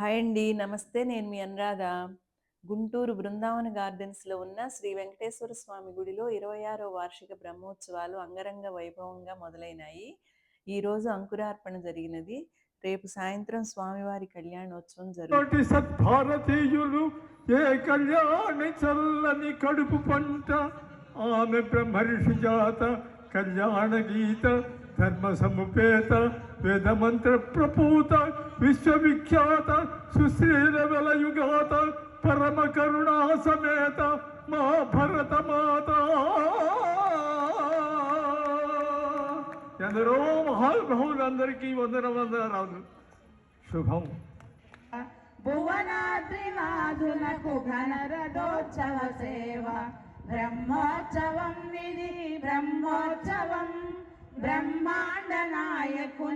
Hi అండి. నమస్తే. నేను మీ అనురాధ. గుంటూరు బృందావన గార్డెన్స్లో ఉన్న శ్రీ వెంకటేశ్వర స్వామి గుడిలో ఇరవై ఆరో వార్షిక బ్రహ్మోత్సవాలు అంగరంగ వైభవంగా మొదలైనాయి. ఈరోజు అంకురార్పణ జరిగినది. రేపు సాయంత్రం స్వామివారి కళ్యాణోత్సవం జరుగుతుంది సద్భారతీయులు ఏ కళ్యాణ చల్లని కడుపు పంట? ఆమె బ్రహ్మర్షి జాత కళ్యాణ గీత ధర్మ సముపేత వేదమంత్ర ప్రపూత విశ్వవిఖ్యాత సుశ్రీల వెలయుగాత పరమ కరుణా సమేత మా భరత మాత ఎందరో మహానుభావులందరికీ వందన వందనాలు శుభం భువనాద్రినాథునకు ఘనరథోత్సవ సేవ బ్రహ్మోత్సవం ఇది బ్రహ్మోత్సవం బ్రహ్మాండ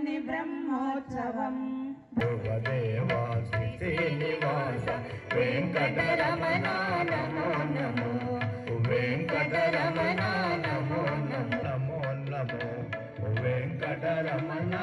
నాయకుని బ్రహ్మోత్సవం. దేవాసి శ్రీనివాస వెంకటరమణ నమో. నమో వెంకటరమణ నమో. నమో నమో. నమో వెంకటరమణ